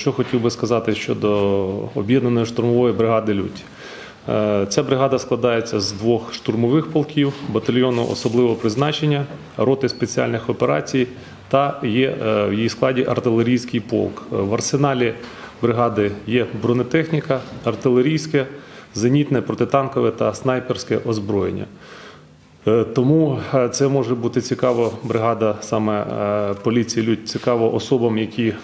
що хотів би сказати щодо об'єднаної штурмової бригади Людь. Е, Ця бригада складається з двох штурмових полків, батальйону особливого призначення, роти спеціальних операцій та є е, в її складі артилерійський полк. Е, В арсеналі бригади є бронетехніка, артилерійське, зенітне, протитанкове та снайперське озброєння. Е, Тому е, це може бути цікаво бригада саме е, поліції Людь, цікаво особам, які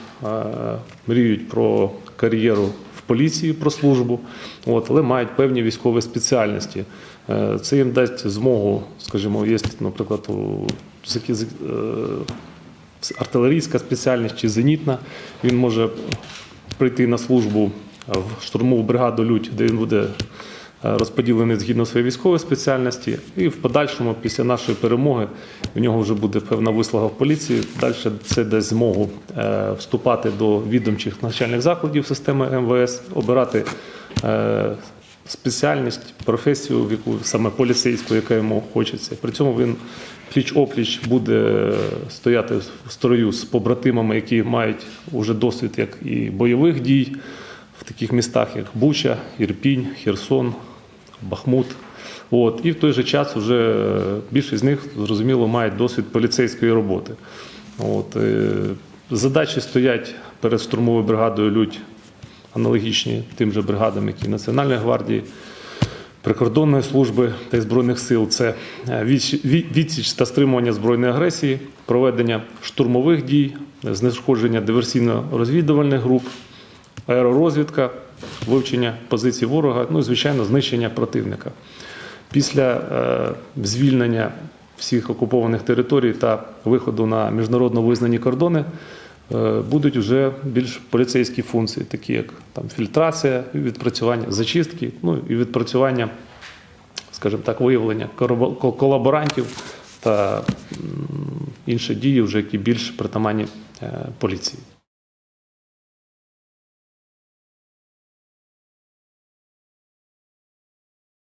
мріють про кар'єру в поліції, про службу, от, але мають певні військові спеціальності. Це їм дасть змогу, скажімо, є, наприклад, артилерійська спеціальність чи зенітна. Він може прийти на службу в штурмову бригаду Людь, де він буде розподілений згідно своєї військової спеціальності, і в подальшому, після нашої перемоги, у нього вже буде певна вислуга в поліції. Далі це дасть змогу е, вступати до відомчих навчальних закладів системи МВС, обирати е, спеціальність, професію, в яку саме поліцейську, яка йому хочеться. При цьому він пліч-опліч буде стояти в строю з побратимами, які мають уже досвід як і бойових дій в таких містах, як Буча, Ірпінь, Херсон, Бахмут. От. І в той же час вже більшість з них, зрозуміло, мають досвід поліцейської роботи. От. е, Задачі стоять перед штурмовою бригадою Людь аналогічні тим же бригадам, які Національної гвардії, прикордонної служби та збройних сил. Це е, відсіч- ві- відсіч та стримування збройної агресії, проведення штурмових дій, знешкодження диверсійно-розвідувальних груп, аеророзвідка, вивчення позицій ворога, ну і звичайно, знищення противника. Після е, звільнення всіх окупованих територій та виходу на міжнародно визнані кордони е, будуть вже більш поліцейські функції, такі як там фільтрація, відпрацювання зачистки, ну і відпрацювання, скажімо так, виявлення колаборантів та інші дії, вже які більш притаманні е, поліції.